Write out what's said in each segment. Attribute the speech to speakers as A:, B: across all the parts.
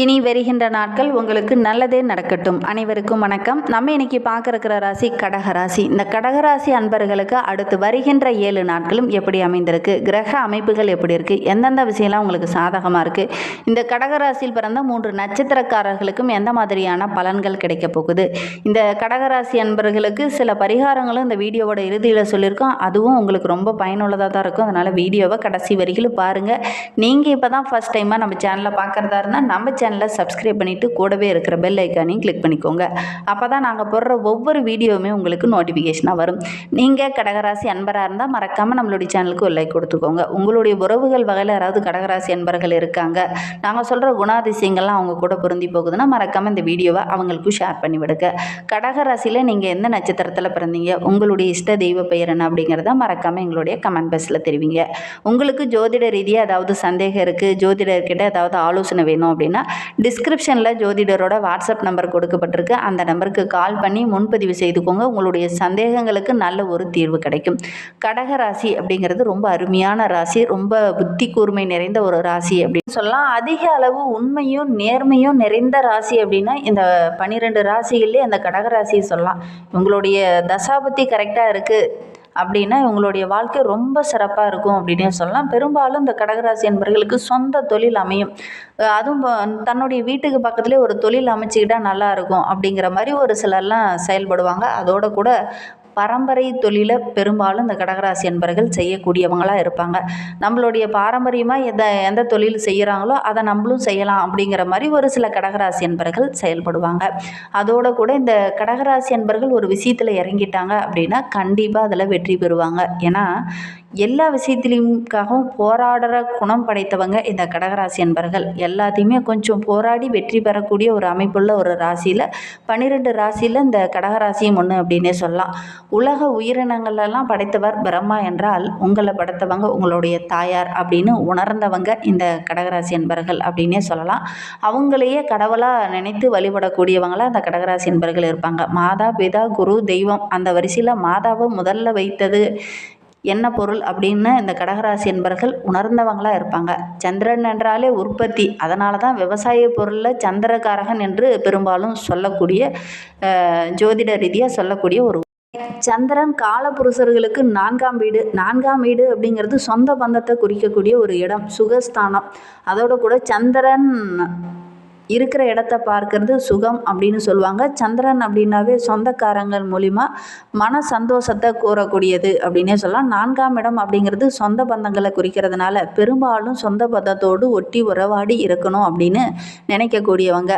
A: இனி வருகின்ற நாட்கள் உங்களுக்கு நல்லதே நடக்கட்டும். அனைவருக்கும் வணக்கம். நம்ம இன்னைக்கு பார்க்க இருக்கிற ராசி கடகராசி இந்த கடகராசி அன்பர்களுக்கு அடுத்து வருகின்ற ஏழு நாட்களும் எப்படி அமைந்திருக்கு? கிரக அமைப்புகள் எப்படி இருக்கு? எந்தெந்த விஷயம்லாம் உங்களுக்கு சாதகமாக இருக்கு? இந்த கடகராசியில் பிறந்த மூன்று நட்சத்திரக்காரர்களுக்கும் எந்த மாதிரியான பலன்கள் கிடைக்க போகுது? இந்த கடகராசி அன்பர்களுக்கு சில பரிகாரங்களும் இந்த வீடியோவோட இறுதியில் சொல்லியிருக்கோம். அதுவும் உங்களுக்கு ரொம்ப பயனுள்ளதாக தான் இருக்கும். அதனால் வீடியோவை கடைசி வரிகளும் பாருங்கள் நீங்கள் இப்போ தான் ஃபஸ்ட் டைமாக நம்ம சேனலை பார்க்குறதா இருந்தால் நம்ம சேனலை சப்ஸ்கிரைப் பண்ணிவிட்டு கூடவே இருக்கிற பெல் ஐக்கானையும் கிளிக் பண்ணிக்கோங்க. அப்போ தான் நாங்கள் போடுற ஒவ்வொரு வீடியோவுமே உங்களுக்கு நோட்டிஃபிகேஷனாக வரும். நீங்கள் கடகராசி அன்பராக இருந்தால் மறக்காமல் நம்மளுடைய சேனலுக்கு ஒரு லைக் கொடுத்துக்கோங்க. உங்களுடைய உறவுகள் வகையில் யாராவது கடகராசி அன்பர்கள் இருக்காங்க நாங்கள் சொல்கிற குணாதிசயங்கள்லாம் அவங்க கூட பொருந்தி போகுதுன்னா மறக்காமல் இந்த வீடியோவை அவங்களுக்கும் ஷேர் பண்ணி விடுங்க. கடகராசியில் நீங்கள் எந்த நட்சத்திரத்தில் பிறந்தீங்க உங்களுடைய இஷ்ட தெய்வ பெயர் என்ன அப்படிங்கிறத மறக்காமல் எங்களுடைய கமெண்ட் பாக்ஸில் தெரிவிங்க. உங்களுக்கு ஜோதிட ரீதியாக ஏதாவது சந்தேகம் இருக்குது ஜோதிடர்கிட்ட ஏதாவது ஆலோசனை வேணும் அப்படின்னா டிஸ்கிரிப்ஷனில் ஜோதிடரோட வாட்ஸ்அப் நம்பர் கொடுக்கப்பட்டிருக்கு. அந்த நம்பருக்கு கால் பண்ணி முன்பதிவு செய்துக்கோங்க. உங்களுடைய சந்தேகங்களுக்கு நல்ல ஒரு தீர்வு கிடைக்கும். கடக ராசி அப்படிங்கிறது ரொம்ப அருமையான ராசி ரொம்ப புத்தி கூர்மை நிறைந்த ஒரு ராசி அப்படின்னு சொல்லலாம். அதிக அளவு உண்மையும் நேர்மையும் நிறைந்த ராசி அப்படின்னா இந்த பன்னிரெண்டு ராசிகள்லேயே அந்த கடகராசியை சொல்லலாம். உங்களுடைய தசாபத்தி கரெக்டாக இருக்குது அப்படின்னா இவங்களுடைய வாழ்க்கை ரொம்ப சிறப்பாக இருக்கும் அப்படின்னு சொல்லலாம். பெரும்பாலும் இந்த கடகராசி என்பர்களுக்கு சொந்த தொழில் அமையும். அதுவும் தன்னுடைய வீட்டுக்கு பக்கத்துலேயே ஒரு தொழில் அமைச்சிக்கிட்டால் நல்லா இருக்கும் அப்படிங்கிற மாதிரி ஒரு சிலர்லாம் செயல்படுவாங்க. அதோட கூட பரம்பரை தொழிலை பெரும்பாலும் இந்த கடகராசி என்பர்கள் செய்யக்கூடியவங்களாக இருப்பாங்க. நம்மளுடைய பாரம்பரியமாக எந்த எந்த தொழில் செய்கிறாங்களோ அதை நம்மளும் செய்யலாம் அப்படிங்கிற மாதிரி ஒரு சில கடகராசி என்பர்கள் செயல்படுவாங்க. அதோடு கூட இந்த கடகராசி என்பர்கள் ஒரு விஷயத்தில் இறங்கிட்டாங்க அப்படின்னா கண்டிப்பாக அதில் வெற்றி பெறுவாங்க. ஏன்னா எல்லா விஷயத்திலையும்காகவும் போராடுற குணம் படைத்தவங்க இந்த கடகராசி என்பர்கள் எல்லாத்தையுமே கொஞ்சம் போராடி வெற்றி பெறக்கூடிய ஒரு அமைப்புள்ள ஒரு ராசியில் பன்னிரெண்டு ராசியில் இந்த கடகராசியும் ஒன்று அப்படின்னே சொல்லலாம். உலக உயிரினங்களெல்லாம் படைத்தவர் பிரம்மா என்றால் உங்களை படைத்தவங்க உங்களுடைய தாயார் அப்படின்னு உணர்ந்தவங்க இந்த கடகராசி என்பர்கள் அப்படின்னே சொல்லலாம். அவங்களையே கடவுளாக நினைத்து வழிபடக்கூடியவங்களாக அந்த கடகராசி என்பர்கள் இருப்பாங்க. மாதா பிதா குரு தெய்வம் அந்த வரிசையில் மாதாவை முதல்ல வைத்தது என்ன பொருள் அப்படின்னு இந்த கடகராசி என்பர்கள் உணர்ந்தவங்களாக இருப்பாங்க. சந்திரன் என்றாலே உற்பத்தி. அதனால தான் விவசாய பொருளில் சந்திரகாரகன் என்று பெரும்பாலும் சொல்லக்கூடிய ஜோதிட ரீதியாக சொல்லக்கூடிய ஒரு சந்திரன் காலபுருஷர்களுக்கு நான்காம் வீடு நான்காம் வீடு அப்படிங்கிறது சொந்த பந்தத்தை குறிக்கக்கூடிய ஒரு இடம் சுகஸ்தானம். அதோட கூட சந்திரன் இருக்கிற இடத்த பார்க்கறது சுகம் அப்படின்னு சொல்லுவாங்க. சந்திரன் அப்படின்னாவே சொந்தக்காரங்கள் மூலிமா மன சந்தோஷத்தை கூறக்கூடியது அப்படின்னே சொல்லலாம். நான்காம் இடம் அப்படிங்கிறது சொந்த பந்தங்களை குறிக்கிறதுனால பெரும்பாலும் சொந்த பந்தத்தோடு ஒட்டி உறவாடி இருக்கணும் அப்படின்னு நினைக்கக்கூடியவங்க.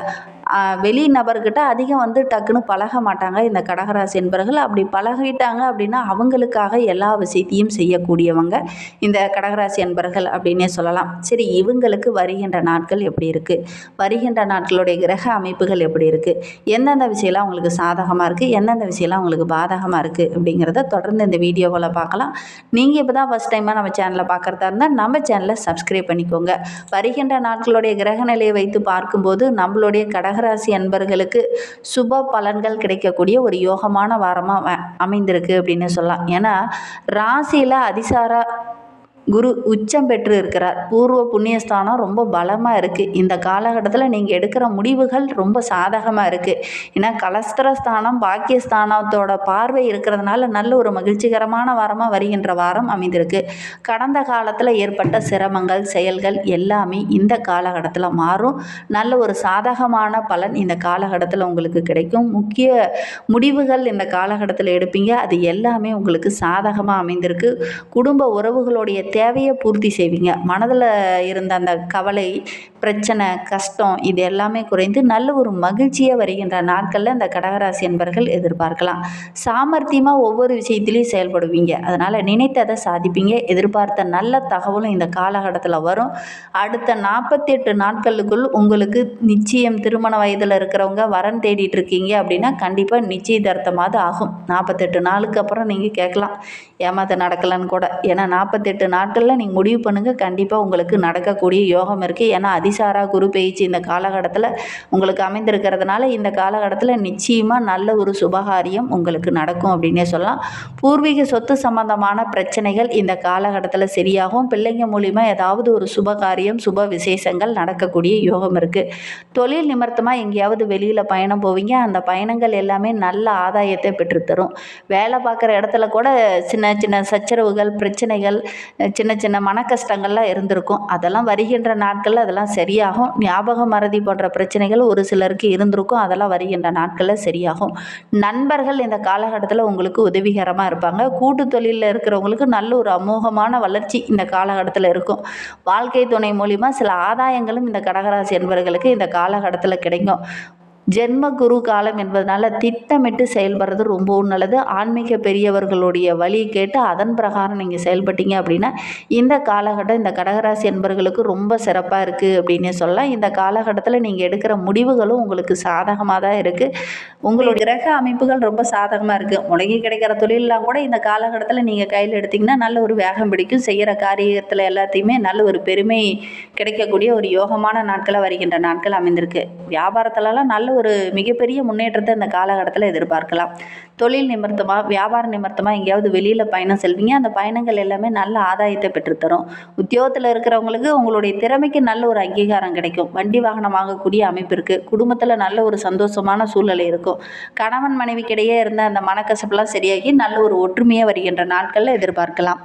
A: வெளி நபர்கிட்ட அதிகம் வந்து டக்குன்னு பழக மாட்டாங்க. இந்த கடகராசி என்பர்கள் அப்படி பழகிட்டாங்க அப்படின்னா அவங்களுக்காக எல்லா விஷயத்தையும் செய்யக்கூடியவங்க இந்த கடகராசி என்பர்கள் அப்படின்னே சொல்லலாம். சரி இவங்களுக்கு வருகின்ற நாட்கள் எப்படி இருக்குது வருகின்ற நாட்களுடைய கிரக அமைப்புகள் எப்படி இருக்குது எந்தெந்த விஷயம்லாம் உங்களுக்கு சாதகமாக இருக்குது எந்தெந்த விஷயம்லாம் உங்களுக்கு பாதகமாக இருக்குது அப்படிங்கிறத தொடர்ந்து இந்த வீடியோவில் பார்க்கலாம். நீங்கள் இப்போ தான் ஃபஸ்ட் டைமாக நம்ம சேனலை பார்க்குறதா இருந்தால் நம்ம சேனலை சப்ஸ்கிரைப் பண்ணிக்கோங்க. வருகின்ற நாட்களுடைய கிரக நிலையை வைத்து பார்க்கும்போது நம்மளுடைய கடகராசி அன்பர்களுக்கு சுப பலன்கள் கிடைக்கக்கூடிய ஒரு யோகமான வாரமாக அமைந்திருக்கு அப்படின்னு சொல்லலாம். ஏன்னா ராசியில் அதிசார குரு உச்சம் பெற்று இருக்கிறார் பூர்வ புண்ணியஸ்தானம் ரொம்ப பலமாக இருக்குது இந்த காலகட்டத்தில் நீங்கள் எடுக்கிற முடிவுகள் ரொம்ப சாதகமாக இருக்குது ஏன்னா கலஸ்திரஸ்தானம் பாக்கியஸ்தானத்தோட பார்வை இருக்கிறதுனால நல்ல ஒரு மகிழ்ச்சிகரமான வாரமாக வருகின்ற வாரம் அமைந்திருக்கு. கடந்த காலத்தில் ஏற்பட்ட சிரமங்கள் செயல்கள் எல்லாமே இந்த காலகட்டத்தில் மாறும். நல்ல ஒரு சாதகமான பலன் இந்த காலகட்டத்தில் உங்களுக்கு கிடைக்கும். முக்கிய முடிவுகள் இந்த காலகட்டத்தில் எடுப்பீங்க. அது எல்லாமே உங்களுக்கு சாதகமாக அமைந்திருக்கு. குடும்ப உறவுகளுடைய தேவையை பூர்த்தி செய்வீங்க. மனதில் இருந்த அந்த கவலை பிரச்சனை கஷ்டம் இது எல்லாமே குறைந்து நல்ல ஒரு மகிழ்ச்சியாக வருகின்ற நாட்களில் அந்த கடகராசி என்பர்கள் எதிர்பார்க்கலாம். சாமர்த்தியமாக ஒவ்வொரு விஷயத்திலையும் செயல்படுவீங்க. அதனால் நினைத்ததை சாதிப்பீங்க. எதிர்பார்த்த நல்ல தகவலும் இந்த காலகட்டத்தில் வரும். அடுத்த நாற்பத்தெட்டு நாட்களுக்குள் உங்களுக்கு நிச்சயம் திருமண வயதில் இருக்கிறவங்க வரன் தேடிட்டு இருக்கீங்க அப்படின்னா கண்டிப்பாக நிச்சயதார்த்தமாவது ஆகும். நாற்பத்தெட்டு நாளுக்கு அப்புறம் நீங்கள் கேட்கலாம். ஏமாத்த நடக்கலன்னு கூட. ஏன்னா நாற்பத்தெட்டு நாள் நாட்களில் நீங்கள் முடிவு பண்ணுங்கள் கண்டிப்பாக உங்களுக்கு நடக்கக்கூடிய யோகம் இருக்குது ஏன்னா அதிசாரா குரு பேச்சு இந்த காலகட்டத்தில் உங்களுக்கு அமைந்திருக்கிறதுனால இந்த காலகட்டத்தில் நிச்சயமாக நல்ல ஒரு சுபகாரியம் உங்களுக்கு நடக்கும் அப்படின்னே சொல்லலாம். பூர்வீக சொத்து சம்பந்தமான பிரச்சனைகள் இந்த காலகட்டத்தில் சரியாகும். பிள்ளைங்க மூலிமா ஏதாவது ஒரு சுபகாரியம் சுப விசேஷங்கள் நடக்கக்கூடிய யோகம் இருக்குது தொழில் நிமித்தமாக எங்கேயாவது வெளியில் பயணம் போவீங்க. அந்த பயணங்கள் எல்லாமே நல்ல ஆதாயத்தை பெற்றுத்தரும். வேலை பார்க்குற இடத்துல கூட சின்ன சின்ன சச்சரவுகள் பிரச்சனைகள் சின்ன சின்ன மன கஷ்டங்கள்லாம் இருந்திருக்கும். அதெல்லாம் வருகின்ற நாட்களில் அதெல்லாம் சரியாகும். ஞாபக மறதி போன்ற பிரச்சனைகள் ஒரு சிலருக்கு இருந்திருக்கும். அதெல்லாம் வருகின்ற நாட்களில் சரியாகும். நண்பர்கள் இந்த காலகட்டத்தில் உங்களுக்கு உதவிகரமாக இருப்பாங்க. கூட்டு தொழிலில் இருக்கிறவங்களுக்கு நல்ல ஒரு அமோகமான வளர்ச்சி இந்த காலகட்டத்தில் இருக்கும். வாழ்க்கை துணை மூலிமா சில ஆதாயங்களும் இந்த கடகராசி என்பவர்களுக்கு இந்த காலகட்டத்தில் கிடைக்கும். ஜென்ம குரு காலம் என்பதனால திட்டமிட்டு செயல்படுறது ரொம்பவும் நல்லது. ஆன்மீக பெரியவர்களுடைய வழி கேட்டு அதன் பிரகாரம் நீங்கள் செயல்பட்டீங்க அப்படின்னா இந்த காலகட்டம் இந்த கடகராசி என்பவர்களுக்கு ரொம்ப சிறப்பாக இருக்குது அப்படின்னே சொல்லலாம். இந்த காலகட்டத்தில் நீங்கள் எடுக்கிற முடிவுகளும் உங்களுக்கு சாதகமாக தான் இருக்குது உங்களுடைய கிரக அமைப்புகள் ரொம்ப சாதகமாக இருக்குது முடங்கி கிடைக்கிற தொழிலெலாம் கூட இந்த காலகட்டத்தில் நீங்கள் கையில் எடுத்திங்கன்னா நல்ல ஒரு வேகம் பிடிக்கும். செய்கிற காரியத்தில் எல்லாத்தையுமே நல்ல ஒரு பெருமை கிடைக்கக்கூடிய ஒரு யோகமான நாட்களாக வருகின்ற நாட்கள் அமைந்திருக்கு. வியாபாரத்துலலாம் நல்ல ஒரு மிகப்பெரிய முன்னேற்றத்தை இந்த காலகட்டத்தில் எதிர்பார்க்கலாம். தொழில் நிமித்தமாக வியாபார நிமித்தமாக எங்கேயாவது வெளியில் பயணம் செல்வீங்க. அந்த பயணங்கள் எல்லாமே நல்ல ஆதாயத்தை பெற்றுத்தரும். உத்தியோகத்தில் இருக்கிறவங்களுக்கு உங்களுடைய திறமைக்கு நல்ல ஒரு அங்கீகாரம் கிடைக்கும். வண்டி வாகனம் வாங்கக்கூடிய அமைப்பு இருக்குது குடும்பத்தில் நல்ல ஒரு சந்தோஷமான சூழ்நிலை இருக்கும். கணவன் மனைவிக்கிடையே இருந்த அந்த மனக்கசப்பெல்லாம் சரியாகி நல்ல ஒரு ஒற்றுமையாக வருகின்ற நாட்களில் எதிர்பார்க்கலாம்.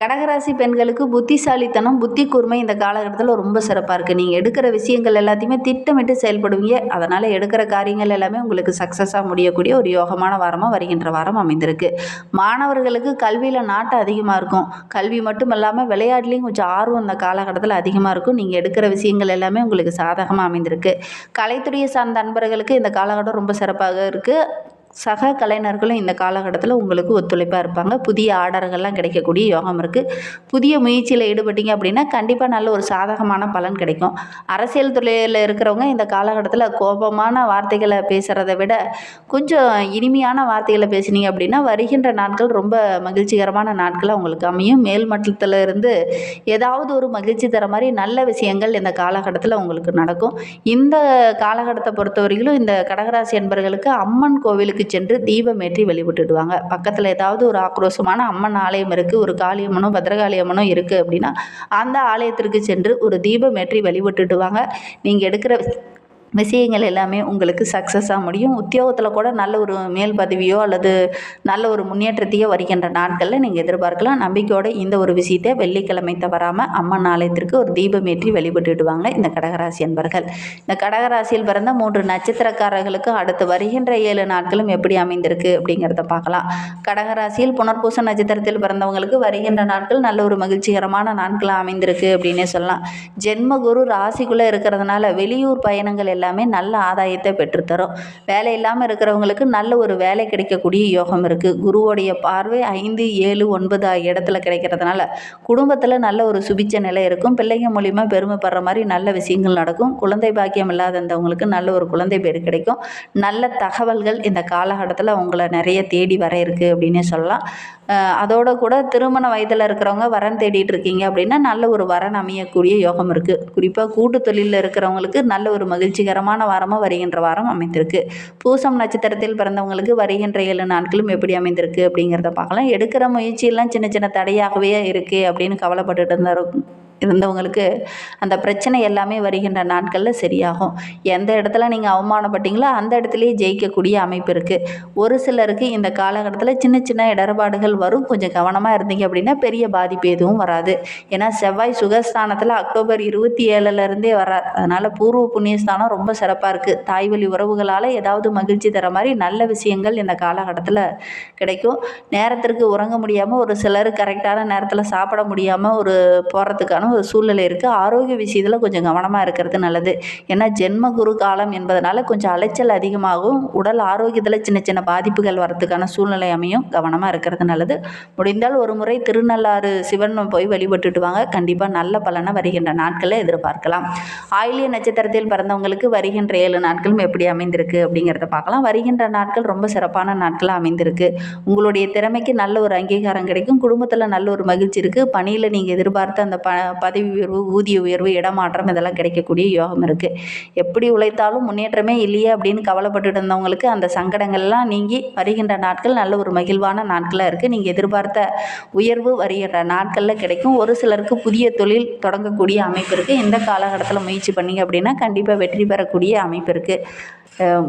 A: கடகராசி பெண்களுக்கு புத்திசாலித்தனம் புத்தி கூர்மை இந்த காலகட்டத்தில் ரொம்ப சிறப்பாக இருக்குது நீங்கள் எடுக்கிற விஷயங்கள் எல்லாத்தையுமே திட்டமிட்டு செயல்படுவீங்க. அதனால் எடுக்கிற காரியங்கள் எல்லாமே உங்களுக்கு சக்ஸஸாக முடியக்கூடிய ஒரு யோகமான வாரமாக வருகின்ற வாரம் அமைந்திருக்கு. மாணவர்களுக்கு கல்வியில் நாட்டம் அதிகமாக இருக்கும். கல்வி மட்டும் இல்லாமல் விளையாட்டுலேயும் கொஞ்சம் ஆர்வம் இந்த காலகட்டத்தில் அதிகமாக இருக்கும். நீங்கள் எடுக்கிற விஷயங்கள் எல்லாமே உங்களுக்கு சாதகமாக அமைந்திருக்கு. கலைத்துறையை சார்ந்த நண்பர்களுக்கு இந்த காலகட்டம் ரொம்ப சிறப்பாக இருக்குது சக கலைஞர்களும் இந்த காலகட்டத்தில் உங்களுக்கு ஒத்துழைப்பாக இருப்பாங்க. புதிய ஆர்டர்கள்லாம் கிடைக்கக்கூடிய யோகம் இருக்குது புதிய முயற்சியில் ஈடுபட்டீங்க அப்படின்னா கண்டிப்பாக நல்ல ஒரு சாதகமான பலன் கிடைக்கும். அரசியல் துறையில் இருக்கிறவங்க இந்த காலகட்டத்தில் கோபமான வார்த்தைகளை பேசுகிறத விட கொஞ்சம் இனிமையான வார்த்தைகளை பேசினீங்க அப்படின்னா வருகின்ற நாட்கள் ரொம்ப மகிழ்ச்சிகரமான நாட்களாக உங்களுக்கு அமையும். மேல் மட்டத்தில் இருந்து ஏதாவது ஒரு மகிழ்ச்சி தர மாதிரி நல்ல விஷயங்கள் இந்த காலகட்டத்தில் உங்களுக்கு நடக்கும். இந்த காலகட்டத்தை பொறுத்தவரையிலும் இந்த கடகராசி என்பர்களுக்கு அம்மன் கோவிலுக்கு சென்று தீபம் வெளிவிட்டுடுவாங்க. பக்கத்தில் ஏதாவது ஒரு ஆக்ரோஷமான அம்மன் ஆலயம் இருக்குது ஒரு காளியம்மனும் பத்ரகாளி அம்மனும் இருக்குது அப்படின்னா அந்த ஆலயத்திற்கு சென்று ஒரு தீபம் ஏற்றி வழிபட்டுடுவாங்க நீங்கள் எடுக்கிற விஷயங்கள் எல்லாமே உங்களுக்கு சக்ஸஸாக முடியும். உத்தியோகத்தில் கூட நல்ல ஒரு மேல் பதவியோ அல்லது நல்ல ஒரு முன்னேற்றத்தையோ வருகின்ற நாட்களில் நீங்கள் எதிர்பார்க்கலாம். நம்பிக்கையோட இந்த ஒரு விஷயத்தை வெள்ளிக்கிழமை தவறாமல் அம்மன் ஆலயத்திற்கு ஒரு தீபம் ஏற்றி வழிபட்டுடுவாங்க இந்த கடகராசி என்பர்கள் இந்த கடகராசியில் பிறந்த மூன்று நட்சத்திரக்காரர்களுக்கு அடுத்து வருகின்ற ஏழு நாட்களும் எப்படி அமைந்திருக்கு அப்படிங்கிறத பார்க்கலாம். கடகராசியில் புனர்பூச நட்சத்திரத்தில் பிறந்தவங்களுக்கு வருகின்ற நாட்கள் நல்ல ஒரு மகிழ்ச்சிகரமான நாட்களாக அமைந்திருக்கு அப்படின்னே சொல்லலாம். ஜென்மகுரு ராசிக்குள்ளே இருக்கிறதுனால வெளியூர் பயணங்கள் எல்லாம் எல்லாமே நல்ல ஆதாயத்தை பெற்றுத்தரும். வேலை இல்லாமல் இருக்கிறவங்களுக்கு நல்ல ஒரு வேலை கிடைக்கக்கூடிய யோகம் இருக்குது குருவோடைய பார்வை ஐந்து ஏழு ஒன்பது ஆகிய இடத்துல கிடைக்கிறதுனால குடும்பத்தில் நல்ல ஒரு சுபிச்ச நிலை இருக்கும். பிள்ளைங்க மூலிமா பெருமைப்படுற மாதிரி நல்ல விஷயங்கள் நடக்கும். குழந்தை பாக்கியம் இல்லாதவங்களுக்கு நல்ல ஒரு குழந்தை பேர் கிடைக்கும். நல்ல தகவல்கள் இந்த காலகட்டத்தில் உங்களை நிறைய தேடி வர இருக்குது அப்படின்னே சொல்லலாம். அதோட கூட திருமண வயதில் இருக்கிறவங்க வரன் தேடிட்டு இருக்கீங்க அப்படின்னா நல்ல ஒரு வரன் அமையக்கூடிய யோகம் இருக்குது குறிப்பாக கூட்டு தொழிலில் இருக்கிறவங்களுக்கு நல்ல ஒரு மகிழ்ச்சிகரமான வாரமாக வருகின்ற வாரம் அமைந்திருக்கு. பூசம் நட்சத்திரத்தில் பிறந்தவங்களுக்கு வருகின்ற ஏழு நாட்களும் எப்படி அமைந்திருக்கு அப்படிங்கிறத பார்க்கலாம். எடுக்கிற முயற்சியெல்லாம் சின்ன சின்ன தடையாகவே இருக்குது அப்படின்னு கவலைப்பட்டுட்டு இருந்தாரு இருந்தவங்களுக்கு அந்த பிரச்சனை எல்லாமே வருகின்ற நாட்களில் சரியாகும். எந்த இடத்துல நீங்கள் அவமானப்பட்டீங்களோ அந்த இடத்துலையே ஜெயிக்கக்கூடிய அமைப்பு இருக்குது ஒரு சிலருக்கு இந்த காலகட்டத்தில் சின்ன சின்ன இடர்பாடுகள் வரும். கொஞ்சம் கவனமாக இருந்தீங்க அப்படின்னா பெரிய பாதிப்பு எதுவும் வராது. ஏன்னா செவ்வாய் சுகஸ்தானத்தில் அக்டோபர் இருபத்தி ஏழுலேருந்தே வரார் அதனால் பூர்வ புண்ணியஸ்தானம் ரொம்ப சிறப்பாக இருக்குது தாய் வழி உறவுகளால் ஏதாவது மகிழ்ச்சி தர மாதிரி நல்ல விஷயங்கள் இந்த காலகட்டத்தில் கிடைக்கும். நேரத்திற்கு உறங்க முடியாமல் ஒரு சிலர் கரெக்டான நேரத்தில் சாப்பிட முடியாமல் ஒரு போகிறதுக்கான ஒரு சூழ்நிலை இருக்குது ஆரோக்கிய விஷயத்தில் கொஞ்சம் கவனமாக இருக்கிறது நல்லது. ஏன்னா ஜென்ம குரு காலம் என்பதனால கொஞ்சம் அலைச்சல் அதிகமாகும். உடல் ஆரோக்கியத்தில் சின்ன சின்ன பாதிப்புகள் வர்றதுக்கான சூழ்நிலை அமையும். கவனமாக இருக்கிறது நல்லது. முடிந்தால் ஒரு முறை திருநள்ளாறு சிவன் போய் வழிபட்டுட்டு வாங்க. கண்டிப்பாக நல்ல பலனை வருகின்ற நாட்களை எதிர்பார்க்கலாம். ஆயிலிய நட்சத்திரத்தில் பிறந்தவங்களுக்கு வருகின்ற ஏழு நாட்களும் எப்படி அமைந்திருக்கு அப்படிங்கிறத பார்க்கலாம். வருகின்ற நாட்கள் ரொம்ப சிறப்பான நாட்களாக அமைந்திருக்கு. உங்களுடைய திறமைக்கு நல்ல ஒரு அங்கீகாரம் கிடைக்கும். குடும்பத்தில் நல்ல ஒரு மகிழ்ச்சி இருக்குது பணியில் நீங்கள் எதிர்பார்த்த அந்த ப பதவி உயர்வு ஊதிய உயர்வு இடமாற்றம் இதெல்லாம் கிடைக்கக்கூடிய யோகம் இருக்குது எப்படி உழைத்தாலும் முன்னேற்றமே இல்லையே அப்படின்னு கவலைப்பட்டுட்டு இருந்தவங்களுக்கு அந்த சங்கடங்கள்லாம் நீங்கி வருகின்ற நாட்கள் நல்ல ஒரு மகிழ்வான நாட்களாக இருக்குது நீங்கள் எதிர்பார்த்த உயர்வு வருகின்ற நாட்களில் கிடைக்கும். ஒரு சிலருக்கு புதிய தொழில் தொடங்கக்கூடிய அமைப்பு இருக்குது இந்த காலகட்டத்தில் முயற்சி பண்ணீங்க அப்படின்னா கண்டிப்பாக வெற்றி பெறக்கூடிய அமைப்பு இருக்குது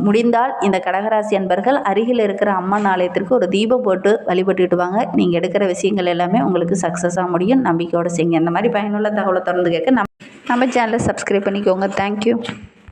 A: முடிந்தால் இந்த கடகராசி அன்பர்கள் அருகில் இருக்கிற அம்மன் ஆலயத்திற்கு ஒரு தீபம் போட்டு வழிபட்டுட்டு வாங்க நீங்கள் எடுக்கிற விஷயங்கள் எல்லாமே உங்களுக்கு சக்ஸஸாக முடியும். நம்பிக்கையோடு செய்யுங்க. இந்த மாதிரி பயனுள்ள தகவலை தொடர்ந்து கேட்க நம்ம நம்ம சேனலை சப்ஸ்கிரைப் பண்ணிக்கோங்க. தேங்க்யூ